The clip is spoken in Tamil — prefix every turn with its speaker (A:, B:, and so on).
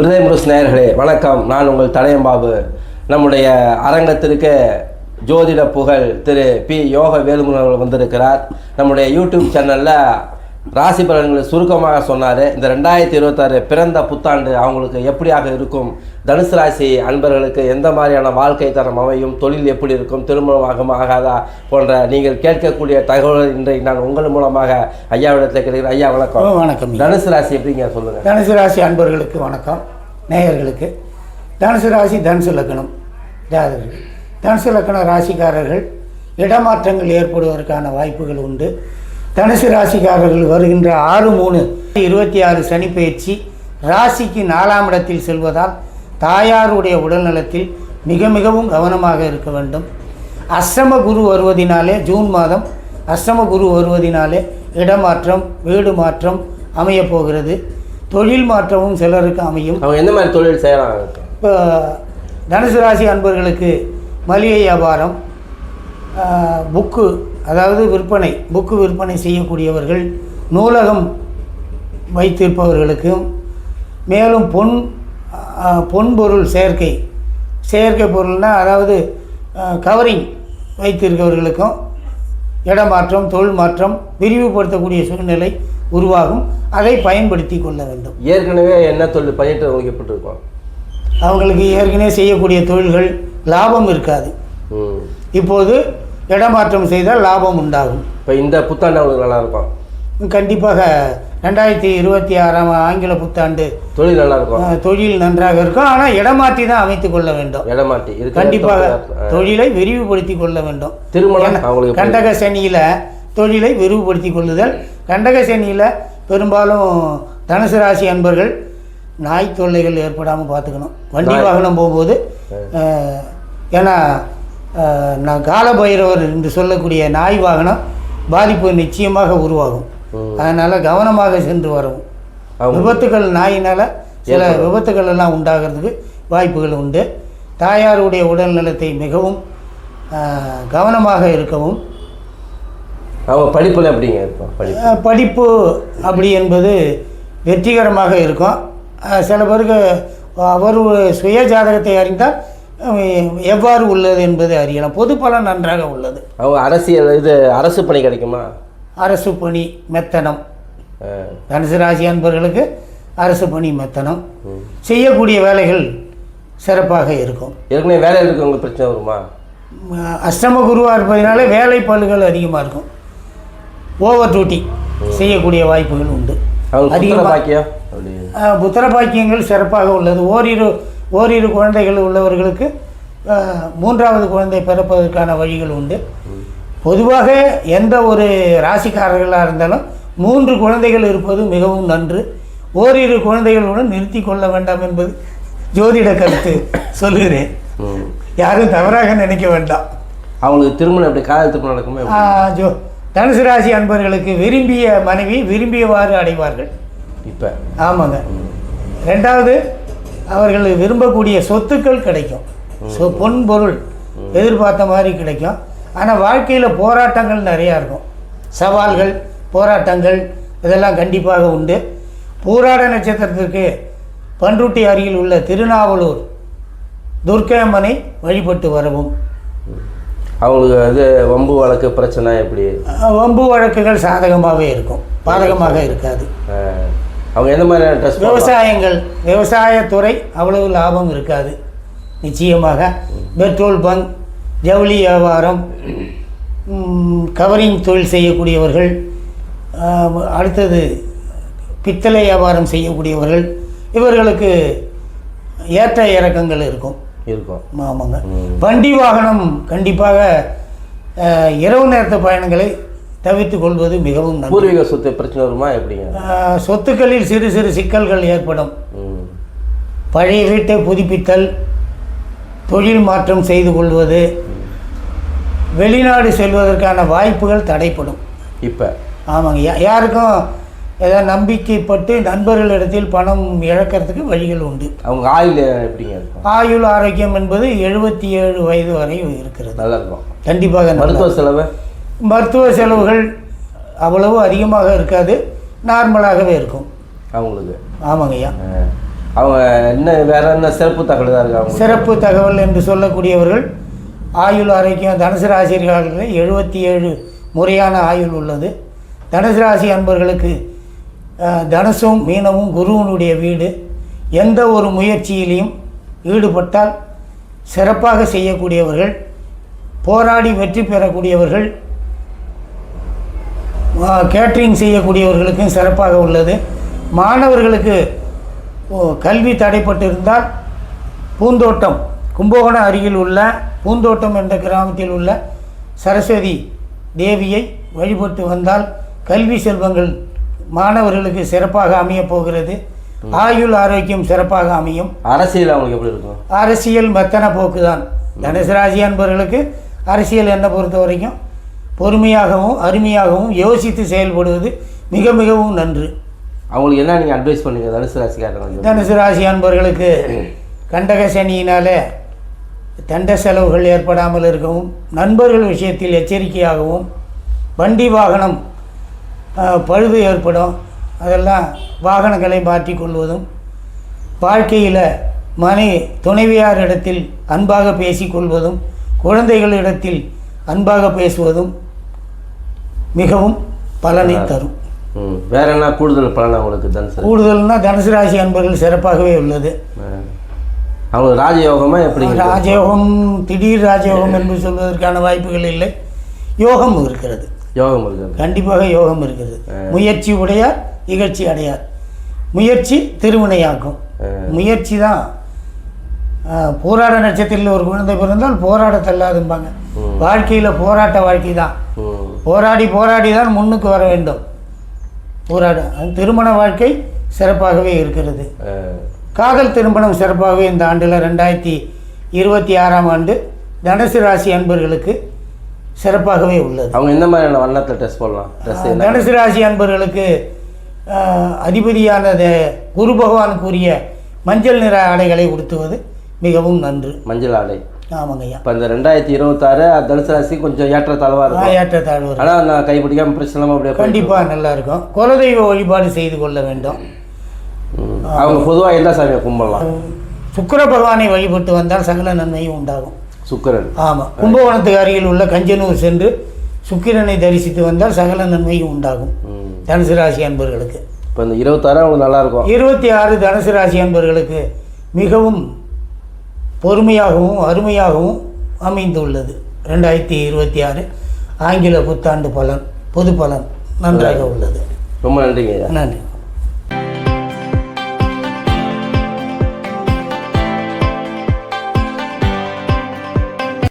A: விருதை முரசு நேயர்களே வணக்கம். நான் உங்கள் தடையம்பாபு நம்முடைய அரங்கத்திற்கு ஜோதிட புகழ் திரு பி. யோக வேலுமுருகன் அவர்கள் வந்திருக்கிறார். நம்முடைய யூடியூப் சேனலில் ராசி பலன்களை சுருக்கமாக சொன்னார். இந்த ரெண்டாயிரத்தி இருபத்தாறு பிறந்த புத்தாண்டு அவங்களுக்கு எப்படியாக இருக்கும்? தனுசு ராசி அன்பர்களுக்கு எந்த மாதிரியான வாழ்க்கை தரம் அமையும்? தொழில் எப்படி இருக்கும்? திருமணம் ஆகுமா ஆகாதா போன்ற நீங்கள் கேட்கக்கூடிய தகவல் இன்றைக்கு நான் உங்கள் மூலமாக ஐயாவிடத்தில் கிடைக்கிறேன் ஐயா வணக்கம்.
B: வணக்கம்.
A: தனுசு ராசி எப்படிங்க? சொல்லுங்கள்
B: தனுசு ராசி அன்பர்களுக்கு வணக்கம். நேயர்களுக்கு. தனுசு ராசி தனுசு லக்னம். ஜாதகர்கள். தனுசு லக்கண ராசிக்காரர்கள் இடமாற்றங்கள் ஏற்படுவதற்கான வாய்ப்புகள் உண்டு. தனுசு ராசிக்காரர்கள் வருகின்ற ஆறு மூணு இருபத்தி ஆறு சனி பயிற்சி ராசிக்கு நாலாம் இடத்தில் செல்வதால் தாயாருடைய உடல்நலத்தில் மிக மிகவும் கவனமாக இருக்க வேண்டும். அஷ்டம குரு வருவதினாலே ஜூன் மாதம் அஷ்டம குரு வருவதினாலே இடமாற்றம் வீடு மாற்றம் அமையப் போகிறது. தொழில் மாற்றமும் சிலருக்கு அமையும்.
A: அவங்க எந்த மாதிரி தொழில் செய்யலாம்
B: இப்போ தனுசு ராசி அன்பர்களுக்கு மளிகை வியாபாரம் புக்கு அதாவது விற்பனை புக்கு விற்பனை செய்யக்கூடியவர்கள் நூலகம் வைத்திருப்பவர்களுக்கும் மேலும் பொன் ஆஹ், பொன்பொருள் சேர்க்கை. செயற்கை பொருள்னால் அதாவது கவரிங் வைத்திருக்கவர்களுக்கும் இடமாற்றம் தொழில் மாற்றம் விரிவுபடுத்தக்கூடிய சூழ்நிலை உருவாகும். அதை பயன்படுத்தி கொள்ள வேண்டும்.
A: ஏற்கனவே என்ன தொழில் எப்படி இருக்கும்
B: அவங்களுக்கு ஏற்கனவே செய்யக்கூடிய தொழில்கள் லாபம் இருக்காது. இப்போது இடமாற்றம் செய்தால் லாபம் உண்டாகும்.
A: இப்போ இந்த புத்தாண்டு அவங்களுக்கு நல்லா இருக்கும்.
B: கண்டிப்பாக ரெண்டாயிரத்தி இருபத்தி ஆறாம் ஆங்கில புத்தாண்டு
A: தொழில் நல்லா இருக்கும்
B: தொழில் நன்றாக இருக்கும் ஆனால் இடமாற்றி தான் அமைத்துக் கொள்ள வேண்டும்
A: இது
B: கண்டிப்பாக தொழிலை விரிவுபடுத்தி கொள்ள வேண்டும்
A: திருமணம்?
B: கண்டக சனியில் தொழிலை விரிவுபடுத்தி கொள்ளுதல் கண்டக சனியில் பெரும்பாலும் தனுசு ராசி அன்பர்கள் நாய் தொல்லைகள் ஏற்படாமல் பார்த்துக்கணும் வண்டி. வாகனம் போகும்போது ஏன்னா நான் காலபைரவர் என்று சொல்லக்கூடிய நாய் வாகனம் பாதிப்பு நிச்சயமாக உருவாகும். அதனால் கவனமாக சென்று
A: அவங்க
B: விபத்துகள் நாயினால் சில விபத்துகள் எல்லாம் உண்டாகிறதுக்கு வாய்ப்புகள் உண்டு. தாயாருடைய உடல் நலத்தை மிகவும் கவனமாக இருக்கவும்.
A: அவங்க படிப்புல எப்படிங்க இருக்கும் படிப்பு?
B: அப்படி என்பது வெற்றிகரமாக இருக்கும். சில பேருக்கு அவர் சுய ஜாதகத்தை அறிந்தால் எவ்வாறு உள்ளது என்பதை அறியலாம். பொது பலன் நன்றாக உள்ளது.
A: அவங்க அரசியல் இது அரசு பணி கிடைக்குமா?
B: அரசு பணி மெத்தனம். தனுசு ராசி அன்பர்களுக்கு அரசு பணி மெத்தனம். செய்யக்கூடிய வேலைகள் சிறப்பாக இருக்கும்.
A: ஏற்கனவே வேலையில் இருக்கவங்களுக்கு பிரச்சனை வருமா?
B: அஷ்டம குருவாக இருப்பதனால வேலை பழுகள் அதிகமாக இருக்கும். ஓவர் டியூட்டி செய்யக்கூடிய வாய்ப்புகள் உண்டு. அதிகமாக புத்திர பாக்கியங்கள் சிறப்பாக உள்ளது. ஓரிரு ஓரிரு குழந்தைகள் உள்ளவர்களுக்கு மூன்றாவது குழந்தை பிறப்பதற்கான வழிகள் உண்டு. பொதுவாக எந்த ஒரு ராசிக்காரர்களாக இருந்தாலும் மூன்று குழந்தைகள் இருப்பது மிகவும் நன்று. ஓரிரு குழந்தைகளுடன் நிறுத்தி கொள்ள வேண்டாம் என்பது ஜோதிட கருத்து சொல்லுகிறேன். யாரும் தவறாக நினைக்க வேண்டாம்.
A: அவங்களுக்கு திருமணம் எப்படி காதல் திருமணம் நடக்குமே
B: ஜோ தனுசு ராசி அன்பர்களுக்கு விரும்பிய மனைவி விரும்பியவாறு அடைவார்கள்.
A: இப்போ?
B: ஆமாங்க. ரெண்டாவது அவர்கள் விரும்பக்கூடிய சொத்துக்கள் கிடைக்கும். ஸோ பொன் பொருள் எதிர்பார்த்த மாதிரி கிடைக்கும். ஆனால் வாழ்க்கையில் போராட்டங்கள் நிறையா இருக்கும். சவால்கள் போராட்டங்கள் இதெல்லாம் கண்டிப்பாக உண்டு. பூராட நட்சத்திரத்திற்கு பன்ருட்டி அருகில் உள்ள திருநாவலூர் துர்க்கையம்மனை வழிபட்டு வரவும்.
A: அவங்களுக்கு இது வம்பு வழக்கு பிரச்சனை எப்படி?
B: வம்பு வழக்குகள் சாதகமாகவே இருக்கும். பாதகமாக இருக்காது.
A: அவங்க எந்த மாதிரியான ட்ரெஸ்
B: விவசாயங்கள் விவசாயத்துறை அவ்வளவு லாபம் இருக்காது. நிச்சயமாக பெட்ரோல் பங்க் ஜவுளி வியாபாரம் கவரிங் தொழில் செய்யக்கூடியவர்கள் அடுத்தது பித்தளை வியாபாரம் செய்யக்கூடியவர்கள் இவர்களுக்கு ஏற்ற இறக்கங்கள் இருக்கும்.
A: இருக்கும்.
B: ஆமாங்க. வண்டி வாகனம் கண்டிப்பாக இரவு நேரத்து பயணங்களை தவிர்த்து கொள்வது மிகவும்
A: பூர்வீக சொத்து பிரச்சனை வருமா எப்படிங்க?
B: சொத்துக்களில் சிறு சிறு சிக்கல்கள் ஏற்படும். பழைய வீட்டை புதுப்பித்தல் தொழில் மாற்றம் செய்து கொள்வது வெளிநாடு செல்வதற்கான வாய்ப்புகள் தடைப்படும்.
A: இப்போ.
B: ஆமாங்க. யாருக்கும் ஏதாவது நம்பிக்கைப்பட்டு நண்பர்களிடத்தில் பணம் இழக்கிறதுக்கு வழிகள் உண்டு.
A: அவங்க ஆயில் எப்படிங்க இருக்கும்?
B: ஆயுள் ஆரோக்கியம் என்பது எழுபத்தி ஏழு வயது வரை இருக்கிறது.
A: நல்லா இருக்கும்
B: கண்டிப்பாக.
A: மருத்துவ செலவு?
B: மருத்துவ செலவுகள் அவ்வளவு அதிகமாக இருக்காது. நார்மலாகவே இருக்கும்.
A: அவங்களுக்கு?
B: ஆமாங்கய்யா
A: ஆ. அவங்க என்ன வேற என்ன சிறப்பு தகவல் தான் இருக்கு அவங்க
B: சிறப்பு தகவல் என்று சொல்லக்கூடியவர்கள் ஆயுள் ஆரோக்கியம் தனுசு ராசிக்காரர்கள் எழுபத்தி ஏழு முறையான ஆயுள் உள்ளது. தனுசு ராசி அன்பர்களுக்கு தனுசும் மீனமும் குருவனுடைய வீடு. எந்த ஒரு முயற்சியிலையும் ஈடுபட்டால் சிறப்பாக செய்யக்கூடியவர்கள் போராடி வெற்றி பெறக்கூடியவர்கள் கேட்ரிங் செய்யக்கூடியவர்களுக்கும் சிறப்பாக உள்ளது. மாணவர்களுக்கு கல்வி தடைப்பட்டிருந்தால் பூந்தோட்டம் கும்பகோணம் அருகில் உள்ள பூந்தோட்டம் என்ற கிராமத்தில் உள்ள சரஸ்வதி தேவியை வழிபட்டு வந்தால் கல்வி செல்வங்கள் மாணவர்களுக்கு சிறப்பாக அமையப் போகிறது. ஆயுள் ஆரோக்கியம் சிறப்பாக அமையும்.
A: அரசியல் அவங்களுக்கு எப்படி இருக்கும்?
B: அரசியல் மெத்தன போக்கு தான். தனுசு ராசி அன்பர்களுக்கு அரசியல் என்னை பொறுத்த வரைக்கும் பொறுமையாகவும் அருமையாகவும் யோசித்து செயல்படுவது மிக மிகவும் நன்று.
A: அவங்களுக்கு என்ன நீங்கள் அட்வைஸ் பண்ணுங்க? தனுசு ராசிக்காரங்க
B: தனுசு ராசி அன்பர்களுக்கு கண்டக சனியினாலே தண்ட செலவுகள் ஏற்படாமல் இருக்கவும் நண்பர்கள் விஷயத்தில் எச்சரிக்கையாகவும் வண்டி வாகனம் பழுது ஏற்படும். அதெல்லாம் வாகனங்களை மாற்றிக்கொள்வதும் வாழ்க்கையில் மனை துணைவியாரிடத்தில் அன்பாக பேசிக்கொள்வதும் குழந்தைகளிடத்தில் அன்பாக பேசுவதும் மிகவும் பலனை தரும்.
A: வேற என்ன கூடுதல் பலன் அவங்களுக்கு தனுசு?
B: கூடுதல்னா தனுசு ராசி அன்பர்கள் சிறப்பாகவே உள்ளது.
A: அவங்களுக்கு ராஜயோகமா எப்படிங்க
B: ராஜயோகம் திடீர் ராஜயோகம் என்று சொல்வதற்கான வாய்ப்புகள் இல்லை. யோகம் இருக்கிறது.
A: யோகம் இருக்குது
B: கண்டிப்பாக யோகம் இருக்கிறது. முயற்சி உடையார் இகழ்ச்சி அடையார். முயற்சி திருவினையாக்கும். முயற்சி தான். போராட நட்சத்திரத்தில் ஒரு குழந்தை பிறந்தால் போராட தள்ளாதும்பாங்க. வாழ்க்கையில் போராட்ட வாழ்க்கை தான். போராடி போராடி தான் முன்னுக்கு வர வேண்டும். போராட திருமண வாழ்க்கை சிறப்பாகவே இருக்கிறது. காதல் திருமணம் சிறப்பாகவே இந்த ஆண்டில் ரெண்டாயிரத்தி இருபத்தி ஆறாம் ஆண்டு தனுசு ராசி அன்பர்களுக்கு சிறப்பாகவே உள்ளது.
A: அவங்க எந்த மாதிரியான வண்ணத்தை ட்ரெஸ் போடலாம்? ட்ரெஸ்
B: தனுசு ராசி அன்பர்களுக்கு அதிபதியானது குரு பகவானுக்குரிய மஞ்சள் நிற ஆடைகளை உடுத்துவது மிகவும் நன்று.
A: மஞ்சள் ஆடை.
B: ஆமாங்கய்யா
A: இப்போ இந்த ரெண்டாயிரத்தி இருபத்தாறு தனுசு ராசி கொஞ்சம் ஏற்றத்தாழ்வாக இருக்கும்.
B: ஏற்றத்தாழ்வு
A: ஆனால் நான் கைப்பிடிக்காம பிரச்சனை அப்படியே
B: கண்டிப்பாக நல்லா இருக்கும். குலதெய்வ வழிபாடு செய்து கொள்ள வேண்டும்.
A: அவங்க பொதுவாக எந்த சாமியை கும்பிடலாம்?
B: சுக்கிர பகவானை வழிபட்டு வந்தால் சகல நன்மையும் உண்டாகும்.
A: சுக்கரன்.
B: ஆமாம் கும்பகோணத்துக்கு அருகில் உள்ள கஞ்சனூர் சென்று சுக்கிரனை தரிசித்து வந்தால் சகல நன்மையும் உண்டாகும். தனுசு ராசி அன்பர்களுக்கு.
A: இப்போ இந்த இருபத்தாறு அவங்களுக்கு நல்லா இருக்கும்.
B: இருபத்தி ஆறு தனுசு ராசி அன்பர்களுக்கு மிகவும் பொறுமையாகவும் அருமையாகவும் அமைந்துள்ளது. ரெண்டாயிரத்தி இருபத்தி ஆறு ஆங்கில புத்தாண்டு பலன் பொது பலன் நன்றாக உள்ளது.
A: ரொம்ப நன்றிங்க
B: நன்றி.